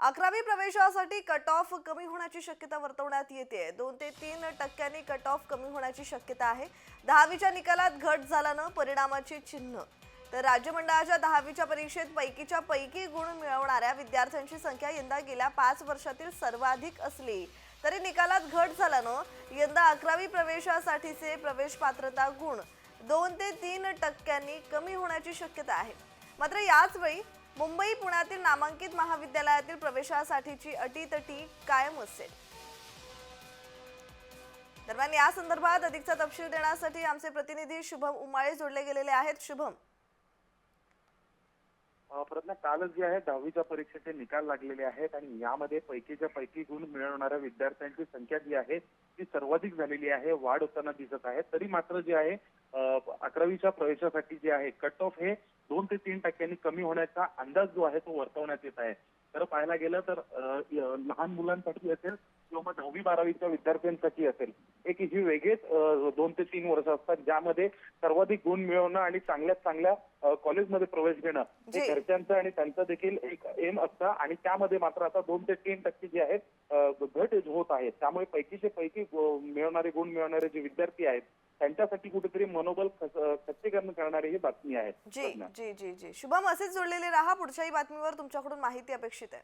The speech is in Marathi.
अकरावी प्रवेशासाठी कट ऑफ कमी होण्याची शक्यता वर्तवण्यात येते. दोन ते तीन टक्क्यांनी कट ऑफ कमी होण्याची शक्यता आहे. दहावीच्या निकालात घट झाल्यानं परिणामाचे चिन्ह. तर राज्य मंडळाच्या दहावीच्या परीक्षेत पैकीच्या पैकी गुण मिळवणाऱ्या विद्यार्थ्यांची संख्या यंदा गेल्या पाच वर्षातील सर्वाधिक असली. तरी निकालात घट झाल्यानं यंदा अकरावी प्रवेशासाठीचे प्रवेश पात्रता गुण दोन ते तीन टक्क्यांनी कमी होण्याची शक्यता आहे. मात्र याच वेळी मुंबई पुण्यातील नामांकित महाविद्यालयातील प्रवेशासाठीची अटीतटी कायम असेल दरम्यान या संदर्भात अधिकचा तपशील देण्यासाठी आमचे प्रतिनिधी शुभम उमाळे जोडले गेलेले आहेत. शुभम अ, कालच जे आहे दहावीच्या परीक्षेचे निकाल लागलेले आहेत आणि यामध्ये पैकीच्या पैकी गुण मिळवणाऱ्या विद्यार्थ्यांची संख्या जी आहे ती सर्वाधिक झालेली आहे वाढ होताना दिसत आहे. तरी मात्र जे आहे अकरावीच्या प्रवेशासाठी जे आहे कट ऑफ हे दोन ते तीन टक्क्यांनी कमी होण्याचा अंदाज जो आहे तो वर्तवण्यात येत आहे. तर पाहायला गेलं तर लहान मुलांसाठी असेल किंवा मग दहावी बारावीच्या विद्यार्थ्यांसाठी असेल एक ही वेगळेच दोन ते तीन वर्ष असतात ज्यामध्ये सर्वाधिक गुण मिळवणं आणि चांगल्यात चांगल्या कॉलेजमध्ये प्रवेश घेणं हे. घरच्यांचं आणि त्यांचं देखील एक एम असतं आणि त्यामध्ये मात्र आता दोन ते तीन टक्के जे आहेत घट होत आहेत त्यामुळे पैकीचे पैकी मिळवणारे गुण मिळवणारे जे विद्यार्थी आहेत त्यांच्यासाठी कुठेतरी मनोबल खच- खच्चीकरण करणारी ही बातमी आहे जी. जी जी जी. शुभम असेच जोडलेले राहा. पुढच्याही बातमीवर तुमच्याकडून माहिती अपेक्षित आहे.